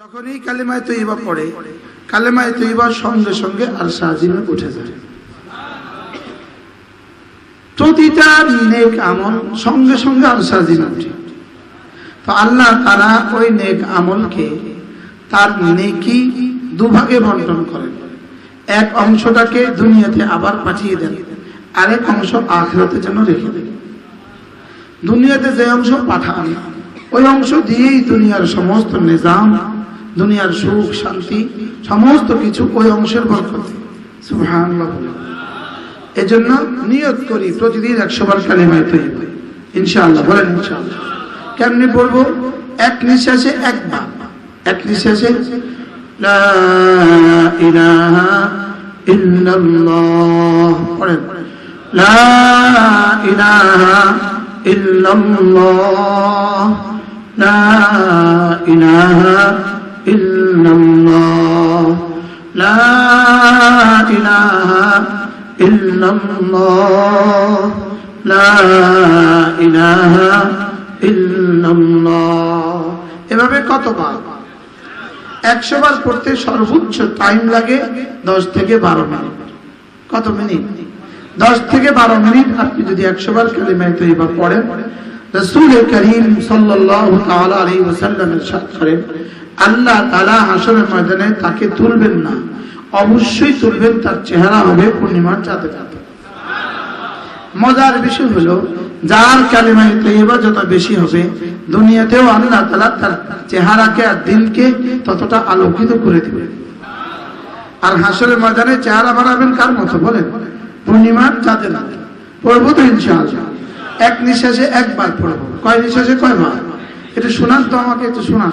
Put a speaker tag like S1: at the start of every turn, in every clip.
S1: যখনই কালেমায় তৈবা পড়ে, কালেমায় তৈবার সঙ্গে সঙ্গে আর সাজিমে উঠে যায়। প্রতিটা নেক আমল সঙ্গে সঙ্গে আর উঠে তো আল্লাহ তারা ওই নেক আমলকে তার নেকি দুভাগে বন্টন করেন। এক অংশটাকে দুনিয়াতে আবার পাঠিয়ে দেন, আরেক অংশ আখেরাতে যেন রেখে দেন। দুনিয়াতে যে অংশ পাঠান, ওই অংশ দিয়েই দুনিয়ার সমস্ত নিজাম দুনিয়ার সুখ, শান্তি, সমস্ত কিছু ওই অংশের সুবহানাল্লাহ বলে। এজন্য নিয়ত করি প্রতিদিন একশো বার কালিমায় তৈরি ইনশাআল্লাহ, বলেন ইনশাআল্লাহ। কেমনি পড়ব? এক নিঃশ্বাসে একবার এক নিঃশ্বাসে, লা পড়েন লা ইলাহা ইল্লাল্লাহ, লা ইলাহা ইল্লাল্লাহ, লা ইলাহা ইল্লাল্লাহ। লা ইলাহা ইল্লাল্লাহ এভাবে কতবার? একশো বার পড়তে সর্বোচ্চ টাইম লাগে দশ থেকে বারো মিনিট। কত মিনিট? দশ থেকে বারো মিনিট আপনি যদি একশো বার কালিমায় তৈবা পড়েন রসুল করিম সাল্লাল্লাহু তাআলা আলাইহি ওয়াসাল্লামের সাথ আল্লাহ তাআলা হাসরের ময়দানে তাকে তুলবেন না। অবশ্যই তুলবেন, তার চেহারা হবে পূর্ণিমার চাঁদে চাঁদে মজার বিষয় হলো, যার কালিমায় তৈবা যত বেশি হবে, দুনিয়াতেও আল্লাহ তালা তার চেহারাকে আর দিনকে ততটা আলোকিত করে দিবে আর হাসরের ময়দানে চেহারা বাড়াবেন কার মতো বলেন? পূর্ণিমার চাঁদের মতো পড়ব তো ইনশাআল্লাহ। এক নিঃশ্বাসে একবার পড়ব। কয় নিঃশ্বাসে কয়বার? এটা শোনান তো আমাকে, একটু শোনান।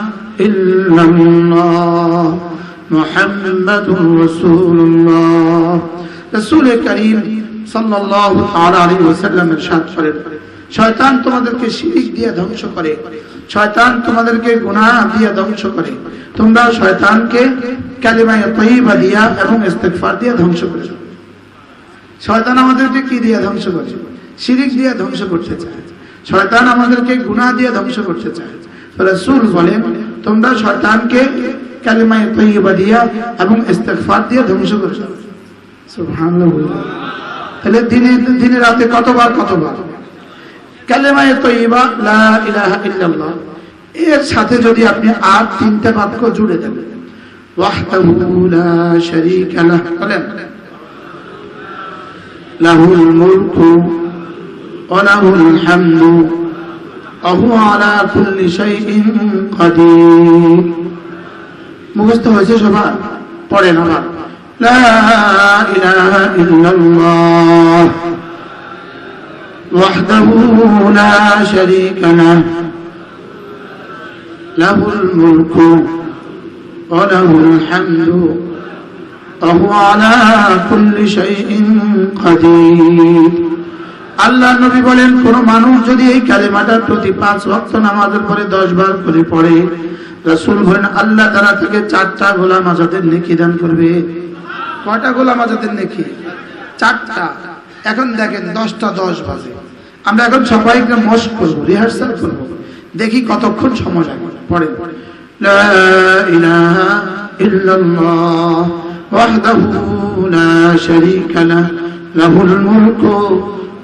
S1: إلا الله محمد رسول الله রসুল করিম সাল্লাল্লাহু তাআলা আলাইহি ওয়াসাল্লামের সাথ করেন শয়তান তোমাদেরকে শিরিক দিয়ে ধ্বংস করে শয়তান তোমাদেরকে গুনাহ দিয়ে ধ্বংস করে তোমরা শয়তানকে কালিমায়ে তাইয়্যিবা দিয়া এবং ইস্তিগফার দিয়ে ধ্বংস করেছো শয়তান আমাদেরকে কি দিয়ে ধ্বংস করছে শিরিক দিয়ে ধ্বংস করতে চায় শয়তান আমাদেরকে গুনাহ দিয়ে ধ্বংস করতে চায় রাসূল বলেন তোমরা শয়তানকে কালিমায়ে তাইয়্যিবা দিয়া এবং ইস্তিগফার দিয়ে ধ্বংস করেছ। তাহলে দিনে দিনে রাতে কতবার কতবার? কালেমায়ে তৈবা লা ইলাহা ইল্লাল্লাহ। এর সাথে যদি আপনি আর তিনটা বাক্য জুড়ে দেন। ওয়াহদাহু লা শারীকা লাহ। বলেন। লাহুল মুলকু ওয়া وهو على كل شيء قدير. مغسط هذه شفاء قرينا لا إله إلا الله. وحده لا شريك له. له الملك وله الحمد. وهو على كل شيء قدير. আল্লাহ নবী বলেন, কোন মানুষ যদি এই কালেমাটার প্রতি পাঁচ ভক্ত নামাজের পরে দশ বার করে পড়ে, রাসুল বলেন, আল্লাহ তারা থেকে চারটা গোলাম আজাদের নেকি দান করবে। কয়টা গোলাম আজাদের নেকি? চারটা। এখন দেখেন, দশটা দশ বাজে। আমরা এখন সবাই মশ করব, রিহার্সাল করব। দেখি কতক্ষণ সময় পরে পড়ে لا وحده لا شريك له له الملك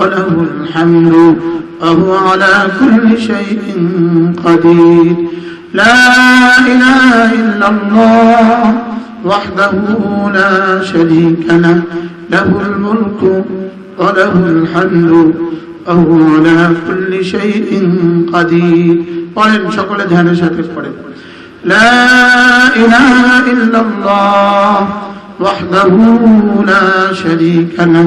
S1: وله الحمد وهو على كل شيء قدير. لا إله إلا الله وحده لا شريك له له الملك وله الحمد وهو على كل شيء قدير. পড়েন شكرا ধ্যানের সাথে পড়েন لا إله إلا الله وحده لا شريك له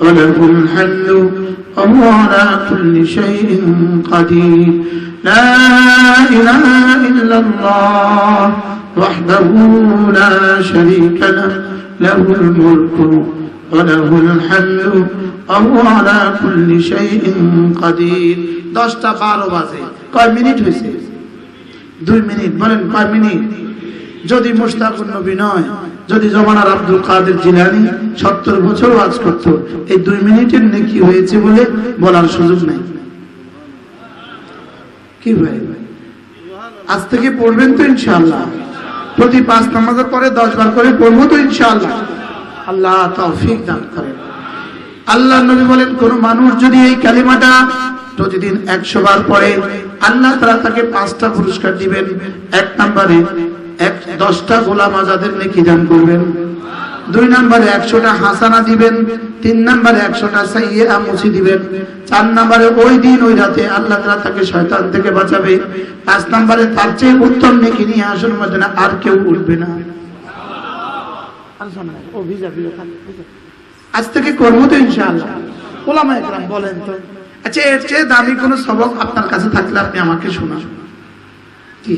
S1: وله الحمد وهو على كل شيء قدير. لا إله إلا الله وحده لا شريك له له الملك وله الحمد وهو على كل شيء قدير. 10 টাকা بازي বাজে কয় মিনিট دوي দুই مرن বলেন কয় মিনিট? যদি মুস্তাকুর নবী নয় যদি জমানার আব্দুল কাদের জিলানি সত্তর বছর ওয়াজ করত, এই দুই মিনিটের নেকি হয়েছে বলে বলার সুযোগ নাই। কি ভাই? আজ থেকে পড়বেন তো ইনশাআল্লাহ। প্রতি পাঁচ নামাজের পরে দশ বার করে পড়ব তো ইনশাআল্লাহ। আল্লাহ তৌফিক দান করেন। আল্লাহ নবী বলেন, কোন মানুষ যদি এই কালিমাটা প্রতিদিন একশো বার পরে আল্লাহ তারা তাকে পাঁচটা পুরস্কার দিবেন। এক নম্বরে দশটা গোলাম আজাদের নেকি দান করবেন। দুই নম্বরে একশোটা হাসানা দিবেন, তিন নম্বরে একশোটা সাইয়েরা মুছি দিবেন। চার নম্বরে ওই দিন, ওই রাতে আল্লাহ তারা তাকে শয়তান থেকে বাঁচাবে। পাঁচ নম্বরে তার চেয়ে উত্তম নেকি নিয়ে আসল মধ্যে না আর কেউ উঠবে না। আজ থেকে করব তো ইনশাআল্লাহ। ওলামা একরাম বলেন তো আচ্ছা এর চেয়ে দামি কোন সবক আপনার কাছে থাকলে আপনি আমাকে শোনান। কি?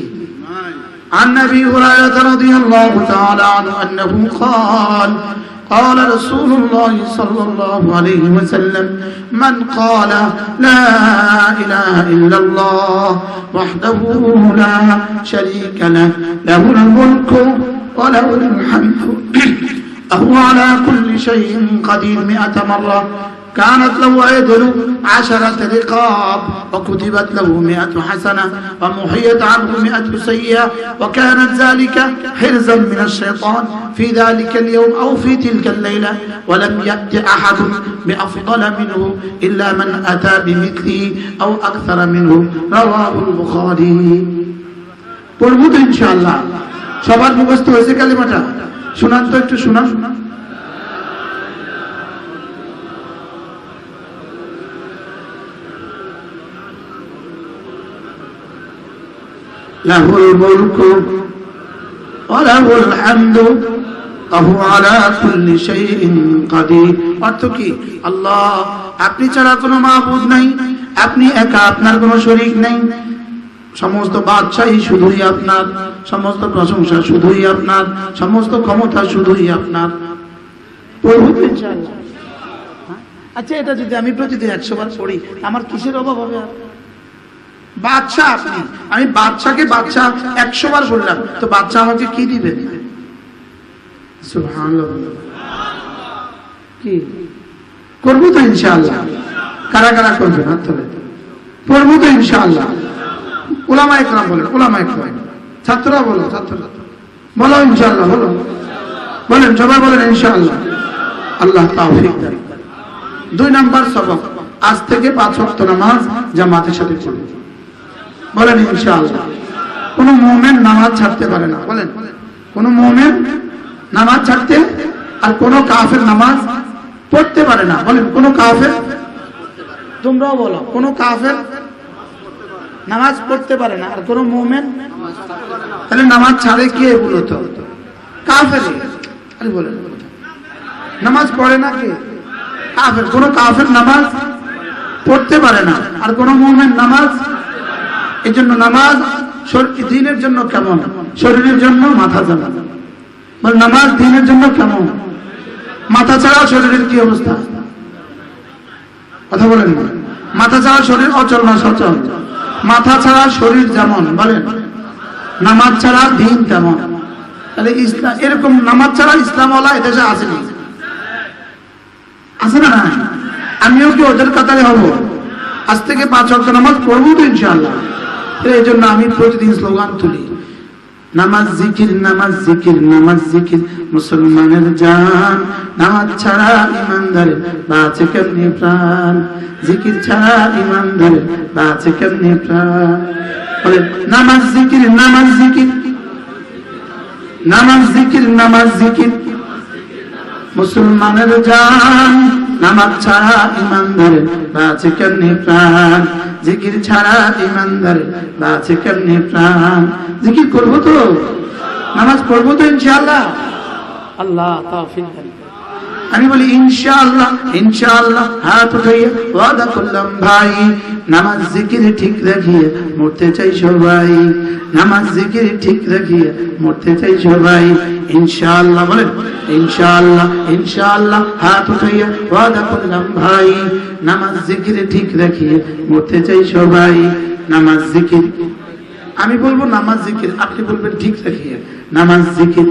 S1: عن أبي هريرة رضي الله تعالى عنه أنه قال قال رسول الله صلى الله عليه وسلم من قال لا إله إلا الله وحده لا شريك له له الملك وله الحمد وهو على كل شيء قدير مئة مرة كانت له عدل عشرة رقاب وكتبت له مئة حسنة ومحيت عنه مئة سيئة وكانت ذلك حرزا من الشيطان في ذلك اليوم أو في تلك الليلة ولم يأت أحد بأفضل منه إلا من أتى بمثله أو أكثر منه رواه البخاري পড়বো তো ইনশাআল্লাহ সবার মুখস্থ হয়েছে কালিমাটা শোনান তো একটু শোনান له الملك وله الحمد وهو على كل شيء قدير অর্থ কি আল্লাহ আপনি ছাড়া কোনো মাহবুদ নাই আপনি একা আপনার কোনো শরীক নাই সমস্ত বাদশাহী শুধুই আপনার সমস্ত প্রশংসা শুধুই আপনার সমস্ত ক্ষমতা শুধুই আপনার পড়বো তো ইনশাআল্লাহ? আচ্ছা এটা যদি আমি প্রতিদিন একশো বার পড়ি আমার কিসের অভাব হবে আর বাচ্চা আপনি। আমি বাচ্চাকে বাচ্চা একশো বার বললাম, তো বাচ্চা আমাকে কি সুবহানাল্লাহ। কি? করব তো কারা কারা করবেন হাত তো ওলামা একরাম ওলামা একরাম। ছাত্ররা বলো বলো বলো। বলেন, সবাই বলেন আল্লাহ দুই নাম্বার সবক, আজ থেকে পাঁচ ওয়াক্ত নামাজ জামাতের সাথে পড়বে বলেন ইনশাআল্লাহ। কোন মোমেন নামাজ ছাড়তে পারে না, বলেন। কোন মোমেন নামাজ ছাড়তে আর কোন কাফের নামাজ পড়তে পারে না, বলেন। কোন কাফের তোমরাও বলো, কোন কাফের নামাজ পড়তে পারে না আর কোন মোমেন তাহলে নামাজ ছাড়ে কে বলো তো কাফের। আরে বলেন। নামাজ পড়ে না কে? কাফের। কোন কাফের নামাজ পড়তে পারে না আর কোন মোমেন নামাজ এই জন্য নামাজ দিনের জন্য কেমন? শরীরের জন্য মাথা যেমন বল, নামাজ দিনের জন্য কেমন? মাথা ছাড়া শরীরের কি অবস্থা? কথা বলেন। মাথা ছাড়া শরীর অচল না সচল? মাথা ছাড়া শরীর যেমন, বলেন। নামাজ ছাড়া দিন তেমন। তাহলে ইসলাম এরকম নামাজ ছাড়া ইসলামওয়ালা এদেশে আসেনি। আছে না? আমিও কি ওদের কাতারে হব? আজ থেকে পাঁচ অক্ট নামাজ পড়ব তো ইনশাআল্লাহ। এই জন্য আমি প্রতিদিন স্লোগান তুলি। নামাজ জিকির নামাজ জিকির নামাজ জিকির। মুসলমানের জান, নামাজ ছাড়া ইমানদারের বাঁচে কেমনি প্রাণ? জিকির ছাড়া বাঁচে কেমনি প্রাণ? বলে, নামাজ জিকির নামাজ জিকির। নামাজ জিকির নামাজ জিকির। মুসলমানের জান নামাজ ছাড়া ইমানদারে বাঁচে কেমনি প্রাণ? জিকির ছাড়া ইমানদারে বাঁচে কেমনি প্রাণ? জিকির করব তো? নামাজ পড়ব তো ইনশাআল্লাহ। আল্লাহ করুন। আমি বলি, ইনশাআল্লাহ ইনশাআল্লাহ, হাত উঠাইয়া ওয়াদা করলাম ভাই। নামাজ জিকির ঠিক রাখিয়ে মরতে চাই সবাই নামাজ জিকির ঠিক রাখিয়ে মরতে চাই সবাই ইনশাআল্লাহ বলেন, ইনশাআল্লাহ ইনশাআল্লাহ, হাত উঠাইয়া ওয়াদা করলাম ভাই। নামাজ জিকির ঠিক রাখিয়ে মরতে চাই সবাই নামাজ জিকির, আমি বলব নামাজ জিকির, আপনি বলবেন ঠিক রাখিয়ে। নামাজ জিকির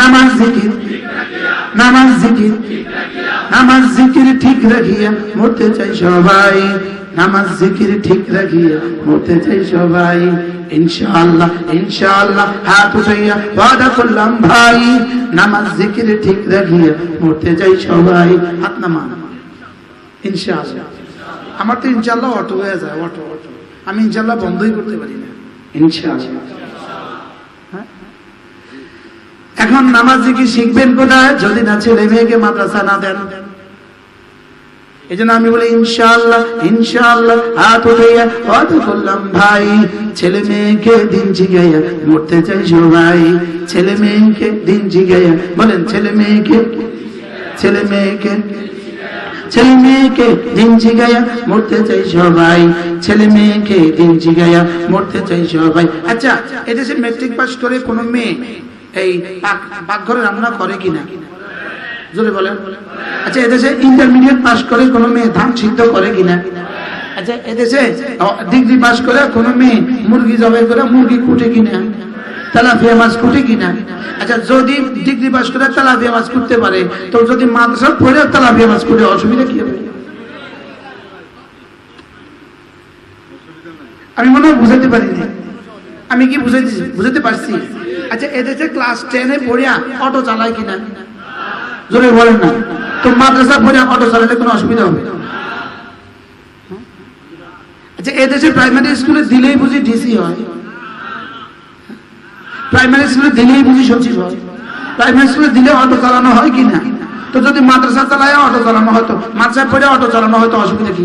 S1: নামাজ জিকির নামাজ জিকির নামাজ জিকির ঠিক রাখিয়া মরতে চাই সবাই, নামাজ জিকির ঠিক রাখিয়া মরতে চাই সবাই। ইনশাআল্লাহ ইনশাআল্লাহ, হাত উঠাইয়া ওয়াদা করলাম ভাই, নামাজ জিকির ঠিক রাখিয়া মরতে চাই সবাই। হাত নামান। ইনশাআল্লাহ। আমার তো ইনশাআল্লাহ অটো হয়ে যায়, অটো অটো। আমি ইনশাআল্লাহ বন্ধই করতে পারি না। ইনশাআল্লাহ? এখন নামাজ কি শিখবেন কোথায়? যদি না, ছেলে মেয়েকে মাদ্রাসা না দেন। এই জন্য আমি বলি, ইনশাআল্লাহ ইনশাআল্লাহ, হাত উঠাইয়া কত করলাম ভাই। ছেলে মেয়েকে দিন জিগাইয়া মরতে চাই সবাই ছেলে মেয়েকে দিন জিগাইয়া বলেন, ছেলে মেয়েকে ছেলে মেয়েকে ছেলে মেয়েকে দিন জিগাইয়া মরতে চাই সবাই ছেলে মেয়েকে দিন জিগাইয়া মরতে চাই সবাই আচ্ছা এদেশে মেট্রিক পাস করে কোনো মেয়ে। এই পাকঘরে রান্না করে কিনা? জোরে বলেন। আচ্ছা এদেশে ইন্টারমিডিয়েট পাস করে কোনো মেয়ে ধান সিদ্ধ করে কিনা? আচ্ছা এদেশে ডিগ্রি পাস করে কোনো মেয়ে মুরগি জবাই করে মুরগি কুটে কিনা? তেলাপিয়া মাছ কুটে কিনা? আচ্ছা যদি ডিগ্রি পাস করে তেলাপিয়া মাছ কুটতে পারে, তো যদি মাদ্রাসা পড়ে তেলাপিয়া মাছ কুটে, অসুবিধা কি হবে? আমি মনে হয় বুঝাতে পারিনি। আমি কি বুঝাইছি বুঝাতে পারছি? আচ্ছা এদেশে ক্লাস টেনে পড়িয়া অটো চালায় কিনা? জোরে বলেন না। তো মাদ্রাসা পড়িয়া অটো চালালে কোনো অসুবিধা হবে? এদেশে প্রাইমারি স্কুলে দিলেই বুঝি ডিসি হয়। প্রাইমারি স্কুলে দিলেই বুঝি সচিব হয়। প্রাইমারি স্কুলে দিলে অটো চালানো হয় কি না তো যদি মাদ্রাসা চালায় অটো চালানো হয়তো মাদ্রাসায় পড়ে অটো চালানো হয়তো অসুবিধা কি?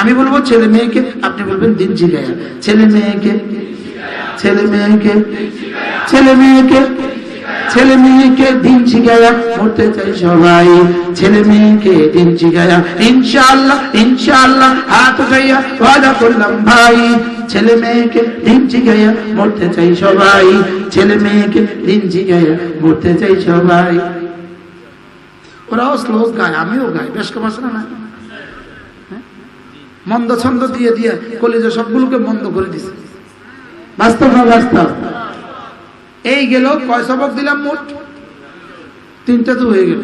S1: আমি বলব, ছেলে মেয়েকে, আপনি বলবেন দিন জিগাইয়া। ছেলে মেয়েকে ছেলে মেয়েকে ছেলে মেয়েকে ছেলে মেয়েকে দিন শিখায়া মরতে চাই সবাই। ছেলে মেয়েকে দিন শিখায়া ইনশাআল্লাহ ইনশাআল্লাহ, হাত উঠাইয়া ওয়াদা করলাম, ভাই। ছেলে মেয়েকে দিন শিখাইয়া মরতে চাই সবাই। ছেলে মেয়েকে দিন শিখাইয়া মরতে চাই সবাই। ওরাও শ্লোক গায়, আমিও গাই, বেশ কম আছে না? হ্যাঁ? মন্দ ছন্দ দিয়ে দিয়ে কলেজে সবগুলোকে মন্দ করে দিছে। বাস্তব না বাস্তব? এই গেল, কয় সবক দিলাম মোট? তিনটা তো হয়ে গেল।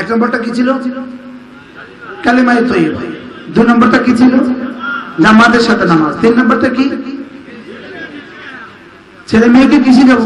S1: এক নম্বরটা কি ছিল? কালিমায় তৈব দু নম্বরটা কি ছিল? জামাতের সাথে নামাজ তিন নম্বরটা কি ছেলে মেয়েকে কিছু দেবো?